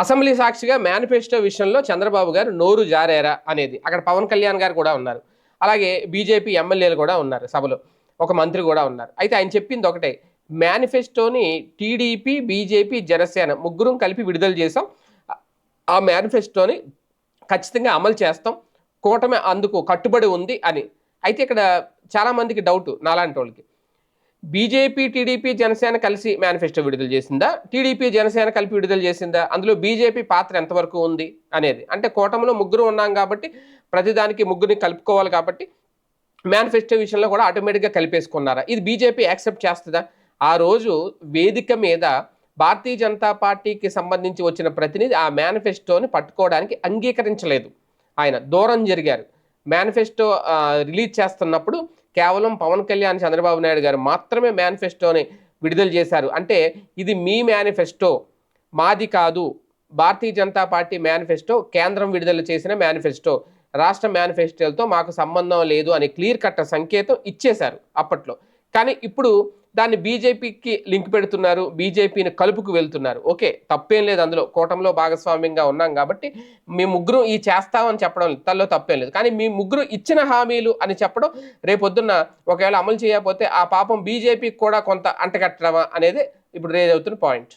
Assembly సాక్షిగా manifesto విషయంలో చంద్రబాబు గారు నోరు జారేరా అనేది. అక్కడ పవన్ కళ్యాణ్ గారు కూడా ఉన్నారు. అలాగే బీజేపీ ఎమ్మెల్యేలు కూడా ఉన్నారు సభలో. ఒక మంత్రి కూడా ఉన్నారు. అయితే ఆయన చెప్పింది ఒకటే. మేనిఫెస్టోని టీడీపీ బీజేపీ జనసేన ముగ్గురం కలిపి విడుదల చేసాం ఆ మేనిఫెస్టోని ఖచ్చితంగా అమలు చేస్తాం. కూటమి అందుకు కట్టుబడి ఉంది అని. అయితే ఇక్కడ చాలామందికి డౌట్ నాలాంటి వాళ్ళకి. బీజేపీ టీడీపీ జనసేన కలిసి మేనిఫెస్టో విడుదల చేసిందా? టీడీపీ జనసేన కలిపి విడుదల చేసిందా? అందులో బీజేపీ పాత్ర ఎంతవరకు ఉంది అనేది. అంటే కూటమిలో ముగ్గురు ఉన్నాం కాబట్టి ప్రతిదానికి ముగ్గురిని కలుపుకోవాలి కాబట్టి మేనిఫెస్టో విషయంలో కూడా ఆటోమేటిక్గా కలిపేసుకున్నారా? ఇది బీజేపీ యాక్సెప్ట్ చేస్తుందా? ఆ రోజు వేదిక మీద భారతీయ జనతా పార్టీకి సంబంధించి వచ్చిన ప్రతినిధి ఆ మేనిఫెస్టోని పట్టుకోవడానికి అంగీకరించలేదు. ఆయన దూరం జరిగారు. మేనిఫెస్టో రిలీజ్ చేస్తున్నప్పుడు కేవలం పవన్ కళ్యాణ్ చంద్రబాబు నాయుడు గారు మాత్రమే మేనిఫెస్టోని విడుదల చేశారు. అంటే ఇది మీ మేనిఫెస్టో మాది కాదు. భారతీయ జనతా పార్టీ మేనిఫెస్టో కేంద్రం విడుదల చేసిన మేనిఫెస్టో రాష్ట్ర మేనిఫెస్టోలతో మాకు సంబంధం లేదు అని క్లియర్ కట్ సంకేతం ఇచ్చేశారు అప్పట్లో. కానీ ఇప్పుడు దాన్ని బీజేపీకి లింక్ పెడుతున్నారు బీజేపీని కలుపుకు వెళ్తున్నారు. ఓకే తప్పేం లేదు అందులో. కూటమిలో భాగస్వామ్యంగా ఉన్నాం కాబట్టి మీ ముగ్గురు ఈ చేస్తామని చెప్పడం తల్లో తప్పేం లేదు. కానీ మీ ముగ్గురు ఇచ్చిన హామీలు అని చెప్పడం రేపొద్దున్న ఒకవేళ అమలు చేయకపోతే ఆ పాపం బీజేపీకి కూడా కొంత అంటగట్టడమా అనేది ఇప్పుడు రేజ్ అవుతున్న పాయింట్.